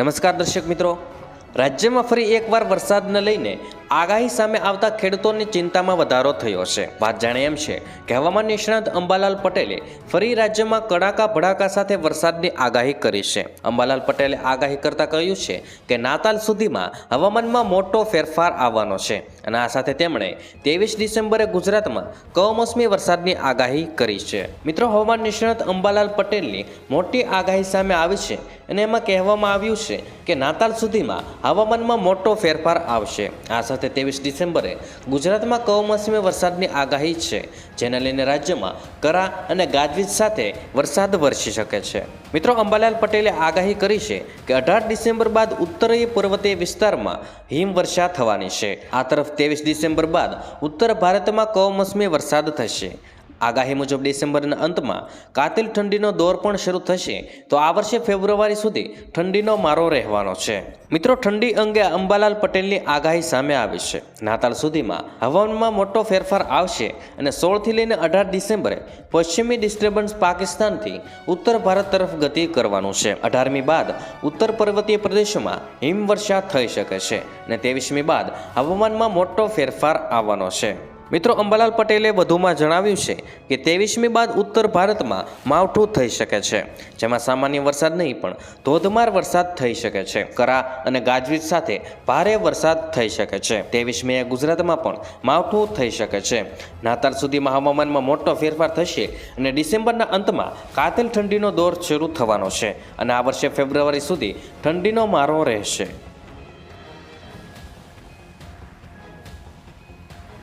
નમસ્કાર દર્શક મિત્રો. રાજ્યમાં ફરી એકવાર વરસાદને લઈને આગાહી સામે આવતા ખેડૂતોની ચિંતામાં વધારો થયો છે. વાત જાણે એમ છે કે હવામાન નિષ્ણાત અંબાલાલ પટેલે ફરી રાજ્યમાં કડાકા ભડાકા સાથે વરસાદની આગાહી કરી છે. અંબાલાલ પટેલે આગાહી કરતા કહ્યું છે કે નાતાલ સુધીમાં હવામાનમાં મોટો ફેરફાર આવવાનો છે અને આ સાથે તેમણે ત્રેવીસ ડિસેમ્બરે ગુજરાતમાં કમોસમી વરસાદની આગાહી કરી છે. મિત્રો, હવામાન નિષ્ણાત અંબાલાલ પટેલની મોટી આગાહી સામે આવી છે અને એમાં કહેવામાં આવ્યું છે કે નાતાલ સુધીમાં હવામાનમાં મોટો ફેરફાર આવશે. આ સાથે ત્રેવીસ ડિસેમ્બરે ગુજરાતમાં કમોસમી વરસાદની આગાહી છે. જેને લઈને રાજ્યમાં કરા અને ગાજવીજ સાથે વરસાદ વરસી શકે છે. મિત્રો, અંબાલાલ પટેલે આગાહી કરી છે કે અઢાર ડિસેમ્બર બાદ ઉત્તરીય પર્વતીય વિસ્તારમાં હિમવર્ષા થવાની છે. આ તરફ ત્રેવીસ ડિસેમ્બર બાદ ઉત્તર ભારતમાં કમોસમી વરસાદ થશે. આગાહી મુજબ ડિસેમ્બરના અંતમાં કાતિલ ઠંડીનો દોર પણ શરૂ થશે, તો આ વર્ષે ફેબ્રુઆરી સુધી ઠંડીનો મારો રહેવાનો છે. મિત્રો, ઠંડી અંગે અંબાલાલ પટેલની આગાહી સામે આવી છે. નાતાલ સુધીમાં હવામાનમાં મોટો ફેરફાર આવશે અને સોળથી લઈને અઢાર ડિસેમ્બરે પશ્ચિમી ડિસ્ટર્બન્સ પાકિસ્તાનથી ઉત્તર ભારત તરફ ગતિ કરવાનું છે. અઢારમી બાદ ઉત્તર પર્વતીય પ્રદેશોમાં હિમવર્ષા થઈ શકે છે અને ત્રેવીસમી બાદ હવામાનમાં મોટો ફેરફાર આવવાનો છે. મિત્રો અંબાલાલ પટેલે વધુમાં જણાવ્યું છે કે ત્રેવીસમી બાદ ઉત્તર ભારતમાં માવઠું થઈ શકે છે, જેમાં સામાન્ય વરસાદ નહીં પણ ધોધમાર વરસાદ થઈ શકે છે. કરા અને ગાજવીજ સાથે ભારે વરસાદ થઈ શકે છે. ત્રેવીસમીએ ગુજરાતમાં પણ માવઠું થઈ શકે છે. નાતાલ સુધીમાં હવામાનમાં મોટો ફેરફાર થશે અને ડિસેમ્બરના અંતમાં કાતિલ ઠંડીનો દોર શરૂ થવાનો છે અને આ વર્ષે ફેબ્રુઆરી સુધી ઠંડીનો મારો રહેશે.